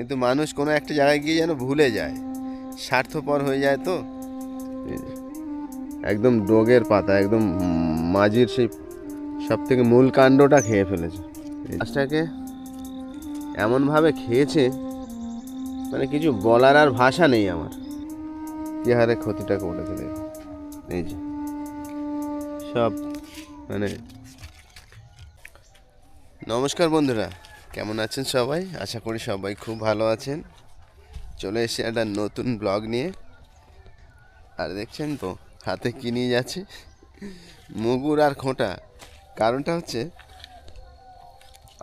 কিন্তু মানুষ কোনো একটা জায়গায় গিয়ে যেন ভুলে যায়। স্বার্থপর হয়ে যায় তো? একদম ডোগের পাতা একদম মাঝির সেই সব থেকে মূল কাণ্ডটা খেয়ে ফেলেছে। গাছটাকে এমনভাবে খেয়েছে মানে কিছু বলার আর ভাষা নেই আমার। কি হারে ক্ষতিটা করেছে দেখো। এই যে সব মানে নমস্কার বন্ধুরা কেমন আছেন সবাই? আশা করি সবাই খুব ভালো আছেন। চলে এসে একটা নতুন ব্লগ নিয়ে। আর দেখছেন তো, হাতে কি নিয়ে যাচ্ছে? মুগুর আর খোঁটা। কারণটা হচ্ছে,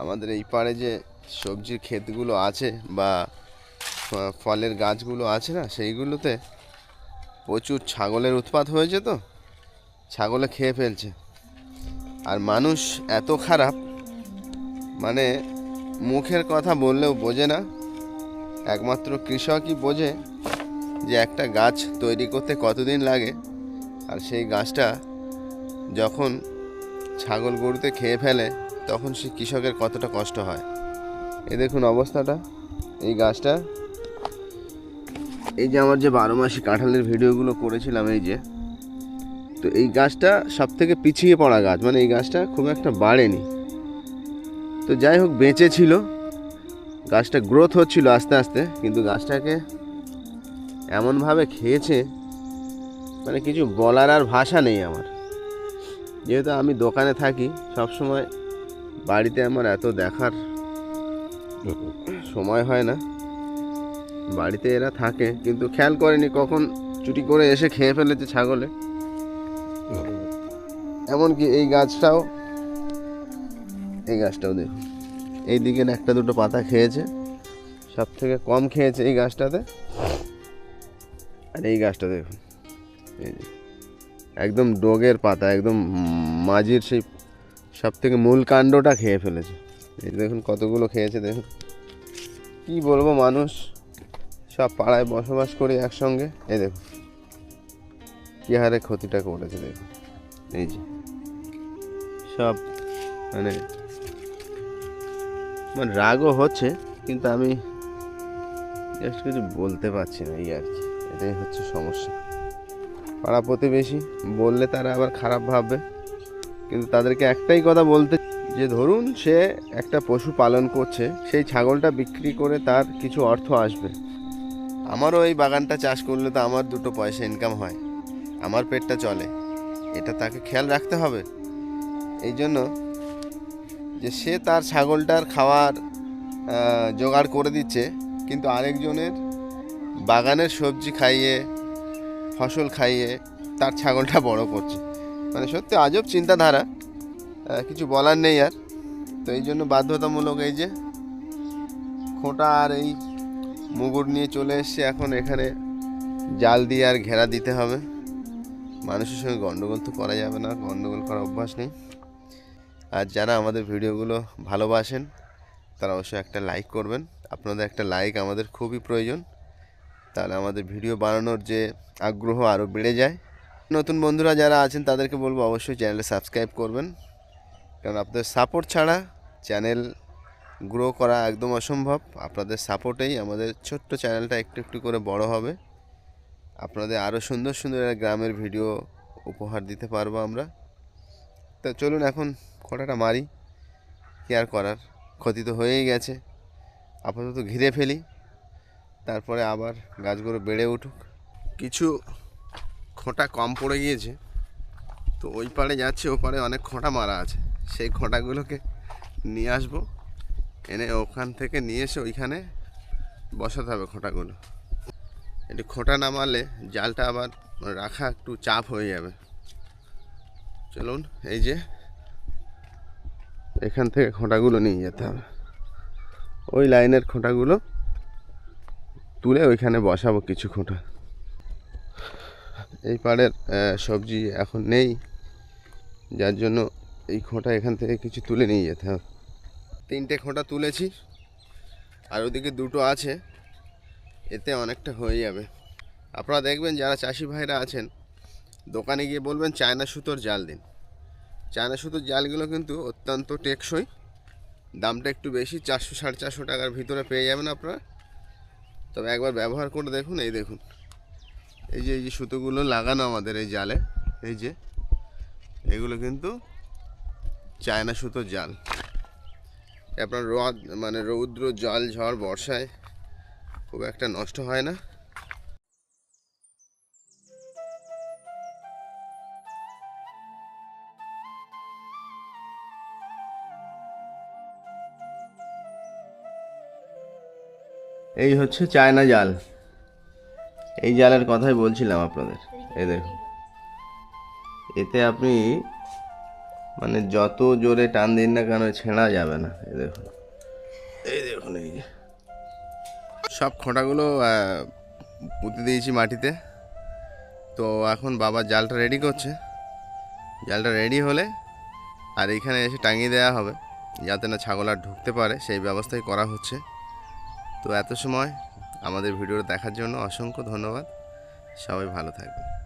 আমাদের এই পাড়ে যে সবজির ক্ষেতগুলো আছে বা ফলের গাছগুলো আছে না, সেইগুলোতে প্রচুর ছাগলের উৎপাত হয়েছে তো, ছাগলে খেয়ে ফেলছে। আর মানুষ এত খারাপ মানে মুখের কথা বললেও বোঝে না। একমাত্র কৃষকই বোঝে যে একটা গাছ তৈরি করতে কতদিন লাগে। আর সেই গাছটা যখন ছাগল গরুতে খেয়ে ফেলে, তখন সে কৃষকের কতটা কষ্ট হয়। এ দেখুন অবস্থাটা। এই গাছটা, এই যে আমার যে বারো মাসি কাঁঠালের ভিডিওগুলো করেছিলাম এই যে, তো এই গাছটা সব থেকে পিছিয়ে পড়া গাছ। মানে এই গাছটা খুব একটা বাড়েনি। তো যাই হোক, বেঁচে ছিল। গাছটা গ্রোথ হচ্ছিল আস্তে আস্তে, কিন্তু গাছটাকে এমনভাবে খেয়েছে মানে কিছু বলার আর ভাষা নেই আমার। যেহেতু আমি দোকানে থাকি সব সময় বাড়িতে আমার এত দেখার সময় হয় না। বাড়িতে এরা থাকে, কিন্তু খেয়াল করেনি কখন চুরি করে এসে খেয়ে ফেলেছে ছাগলে। এমনকি এই গাছটাও এই গাছটাও দেখুন। এই দিকে একটা দুটো পাতা খেয়েছে সব থেকে কম খেয়েছে এই গাছটাতে। আর এই গাছটা দেখুন, এই যে, একদম ডোগের পাতা, একদম মাঝির সেই সব থেকে মূল কাণ্ডটা খেয়ে ফেলেছে। এই দেখুন কতগুলো খেয়েছে, দেখুন। কি বলব মানুষ, সব পাড়ায় বসবাস করি একসঙ্গে, এই দেখুন। কি হারে ক্ষতিটা করেছে, দেখুন। এই যে, সব মানে মানে রাগও হচ্ছে, কিন্তু আমি জাস্ট কিছু বলতে পারছি না, এই আর কি। এটাই হচ্ছে সমস্যা। পাড়া প্রতিবেশী, বললে তারা আবার খারাপ ভাববে, কিন্তু তাদেরকে একটাই কথা বলতে যে ধরুন সে একটা পশু পালন করছে, সেই ছাগলটা বিক্রি করে তার কিছু অর্থ আসবে। আমারও এই বাগানটা চাষ করলে তো আমার দুটো পয়সা ইনকাম হয়। আমার পেটটা চলে। এটা তাকে খেয়াল রাখতে হবে। এই জন্য যে সে তার ছাগলটার খাওয়ার জোগাড় করে দিচ্ছে, কিন্তু আরেকজনের বাগানের সবজি খাইয়ে, ফসল খাইয়ে তার ছাগলটা বড় করছে। মানে সত্যি আজব চিন্তাধারা কিছু বলার নেই আর। তো এই জন্য বাধ্যতামূলক এই যে খোঁটা আর এই মুগুর নিয়ে চলে এসছে, এখন এখানে জাল দিয়ে আর ঘেরা দিতে হবে। মানুষের সঙ্গে গন্ডগোল তো করা যাবে না গন্ডগোল করার অভ্যাস নেই। আর যারা আমাদের ভিডিওগুলো ভালোবাসেন, তারা অবশ্যই একটা লাইক করবেন। আপনাদের একটা লাইক আমাদের খুবই প্রয়োজন। তাহলে আমাদের ভিডিও বানানোর যে আগ্রহ আরও বেড়ে যায়। নতুন বন্ধুরা যারা আছেন, তাদেরকে বলব অবশ্যই চ্যানেলে সাবস্ক্রাইব করবেন। কারণ আপনাদের সাপোর্ট ছাড়া চ্যানেল গ্রো করা একদম অসম্ভব। আপনাদের সাপোর্টেই আমাদের ছোট্ট চ্যানেলটা একটু একটু করে বড় হবে। আপনাদের আরও সুন্দর সুন্দর গ্রামের ভিডিও উপহার দিতে পারব আমরা। তো চলুন এখন খোঁটাটা মারি, কি আর করার? ক্ষতি তো হয়েই গেছে। আপাতত ঘিরে ফেলি, তারপরে আবার গাছগুলো বেড়ে উঠুক। কিছু খোঁটা কম পড়ে গিয়েছে, তো ওই পাড়ে যাচ্ছে, ও অনেক খোঁটা মারা আছে। সেই খোঁটাগুলোকে নিয়ে আসব, এনে ওখান থেকে নিয়ে এসে ওইখানে বসাতে হবে খোঁটাগুলো। একটু খোঁটা নামালে জালটা আবার রাখা একটু চাপ হয়ে যাবে। চলুন, এই যে এখান থেকে খোঁটাগুলো নিয়ে যেতে হবে। ওই লাইনের খোঁটাগুলো তুলে ওইখানে বসাবো কিছু খোঁটা। এই পাড়ের সবজি এখন নেই, যার জন্য এই খোঁটা এখান থেকে কিছু তুলে নিয়ে যেতে হবে। তিনটে খোঁটা তুলেছি, আর ওদিকে দুটো আছে, এতে অনেকটা হয়ে যাবে। আপনারা দেখবেন, যারা চাষি ভাইরা আছেন দোকানে গিয়ে বলবেন, চায়না সুতোর জাল দিন। চায়না সুতোর জালগুলো কিন্তু অত্যন্ত টেকসই। দামটা একটু বেশি, চারশো, সাড়ে চারশো টাকার ভিতরে পেয়ে যাবেন আপনারা। তবে একবার ব্যবহার করে দেখুন, এই দেখুন। এই যে এই যে সুতোগুলো লাগানো আমাদের এই জালে, এই যে, এগুলো কিন্তু চায়না সুতোর জাল। আপনার রোদ মানে রৌদ্র, জল, ঝড়, বর্ষায় খুব একটা নষ্ট হয় না। এই হচ্ছে চায়না জাল। এই জালের কথাই বলছিলাম আপনাদের। এই দেখুন। এতে আপনি মানে যত জোরে টান দিন না কেন ছেঁড়া যাবে না। এই দেখুন। এই দেখুন, এই যে। সব খোঁটাগুলো পুঁতে দিয়েছি মাটিতে। তো এখন বাবা জালটা রেডি করছে। জালটা রেডি হলে আর এখানে এসে টাঙিয়ে দেওয়া হবে, যাতে না ছাগল আর ঢুকতে পারে। সেই ব্যবস্থাই করা হচ্ছে। তো এত সময় আমাদের ভিডিওটা দেখার জন্য অসংখ্য ধন্যবাদ। সবাই ভালো থাকবেন।